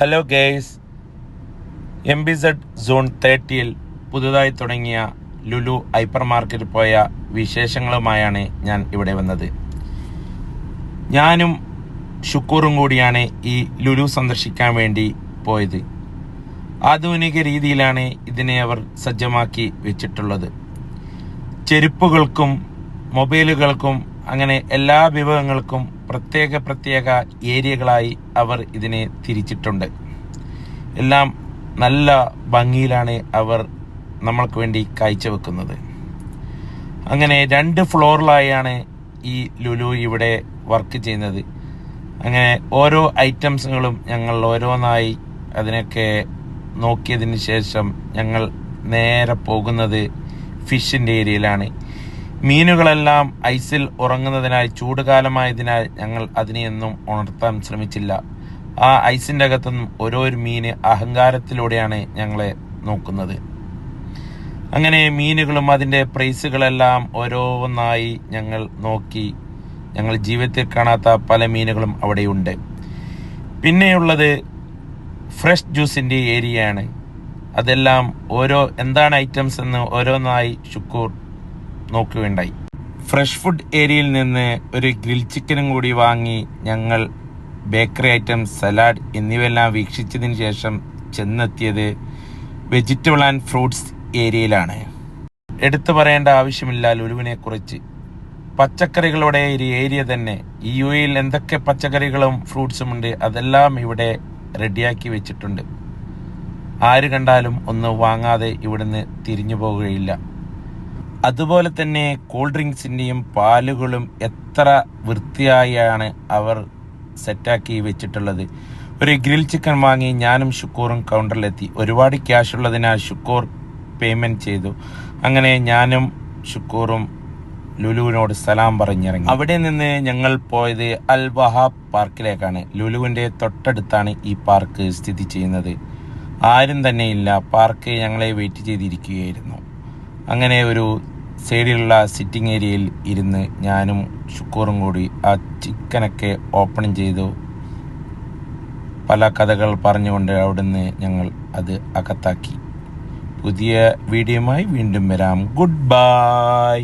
Hello guys M B Z zone തേർട്ടിയിൽ പുതുതായി തുടങ്ങിയ Lulu hyper മാർക്കറ്റിൽ പോയ വിശേഷങ്ങളുമായാണ് ഞാൻ ഇവിടെ വന്നത്. ഞാനും ഷുക്കൂറും കൂടിയാണ് ഈ ലുലു സന്ദർശിക്കാൻ വേണ്ടി പോയത്. ആധുനിക രീതിയിലാണ് ഇതിനെ അവർ സജ്ജമാക്കി വെച്ചിട്ടുള്ളത്. ചെരുപ്പുകൾക്കും മൊബൈലുകൾക്കും അങ്ങനെ എല്ലാ വിഭവങ്ങൾക്കും പ്രത്യേക പ്രത്യേക ഏരിയകളായി അവർ ഇതിനെ തിരിച്ചിട്ടുണ്ട്. എല്ലാം നല്ല ഭംഗിയിലാണ് അവർ നമ്മൾക്ക് വേണ്ടി കാഴ്ചവെക്കുന്നത്. അങ്ങനെ രണ്ട് ഫ്ലോറിലായാണ് ഈ ലുലു ഇവിടെ വർക്ക് ചെയ്യുന്നത്. അങ്ങനെ ഓരോ ഐറ്റംസുകളും ഞങ്ങൾ ഓരോന്നായി അതിനൊക്കെ നോക്കിയതിന് ശേഷം ഞങ്ങൾ നേരെ പോകുന്നത് ഫിഷിന്റെ ഏരിയയിലാണ്. മീനുകളെല്ലാം ഐസിൽ ഉറങ്ങുന്നതിനാൽ ചൂടുകാലമായതിനാൽ ഞങ്ങൾ അതിനെയൊന്നും ഉണർത്താൻ ശ്രമിച്ചില്ല. ആ ഐസിന്റെ അകത്തുനിന്നും ഓരോ മീന് അഹങ്കാരത്തിലൂടെയാണ് ഞങ്ങളെ നോക്കുന്നത്. അങ്ങനെ മീനുകളും അതിന്റെ പ്രൈസുകളെല്ലാം ഓരോന്നായി ഞങ്ങൾ നോക്കി ഞങ്ങൾ ജീവിതത്തിൽ കാണാത്ത പല മീനുകളും അവിടെയുണ്ട്. പിന്നെയുള്ളത് ഫ്രഷ് ജ്യൂസിന്റെ ഏരിയയാണ്. അതെല്ലാം ഓരോ എന്താണ് ഐറ്റംസ് എന്ന് ഓരോന്നായി ഷുക്കൂർ നോക്കുകയുണ്ടായി. ഫ്രഷ് ഫുഡ് ഏരിയയിൽ നിന്ന് ഒരു ഗ്രിൽ ചിക്കനും കൂടി വാങ്ങി ഞങ്ങൾ ബേക്കറി ഐറ്റം സലാഡ് എന്നിവയെല്ലാം വീക്ഷിച്ചതിന് ശേഷം ചെന്നെത്തിയത് വെജിറ്റബിൾ ആൻഡ് ഫ്രൂട്ട്സ് ഏരിയയിലാണ്. എടുത്തു പറയേണ്ട ആവശ്യമില്ല ലുലുവിനെ കുറിച്ച് പച്ചക്കറികളുടെ ഒരു ഏരിയ തന്നെ. ഈ യു എയിൽ എന്തൊക്കെ പച്ചക്കറികളും ഫ്രൂട്ട്സും ഉണ്ട് അതെല്ലാം ഇവിടെ റെഡിയാക്കി വെച്ചിട്ടുണ്ട്. ആര് കണ്ടാലും ഒന്ന് വാങ്ങാതെ ഇവിടുന്ന് തിരിഞ്ഞു പോകുകയില്ല അതുപോലെ തന്നെ കൂൾ ഡ്രിങ്ക്സിന്റെയും പാലുകളും എത്ര വൃത്തിയായാണ് അവർ സെറ്റാക്കി വെച്ചിട്ടുള്ളത്. ഒരു ഗ്രിൽ ചിക്കൻ വാങ്ങി ഞാനും ഷുക്കൂറും കൗണ്ടറിലെത്തി ഒരുപാട് ക്യാഷ് ഉള്ളതിനാൽ ഷുക്കൂർ പേയ്മെന്റ് ചെയ്തു. അങ്ങനെ ഞാനും ഷുക്കൂറും ലുലുവിനോട് സലാം പറഞ്ഞിറങ്ങി. അവിടെ നിന്ന് ഞങ്ങൾ പോയത് അൽ വഹാബ് പാർക്കിലേക്കാണ്. ലുലുവിന്റെ തൊട്ടടുത്താണ് ഈ പാർക്ക് സ്ഥിതി ചെയ്യുന്നത്. ആരും തന്നെ ഇല്ല പാർക്ക് ഞങ്ങളെ വെയിറ്റ് ചെയ്തിരിക്കുകയായിരുന്നു. അങ്ങനെ ഒരു സൈഡിലുള്ള സിറ്റിംഗ് ഏരിയയിൽ ഇരുന്ന് ഞാനും ഷുക്കൂറും കൂടി ആ ചിക്കനൊക്കെ ഓപ്പൺ ചെയ്തു. പല കഥകൾ പറഞ്ഞുകൊണ്ട് അവിടുന്ന് ഞങ്ങൾ അത് അകത്താക്കി. പുതിയ വീഡിയോയുമായി വീണ്ടും വരാം. Good bye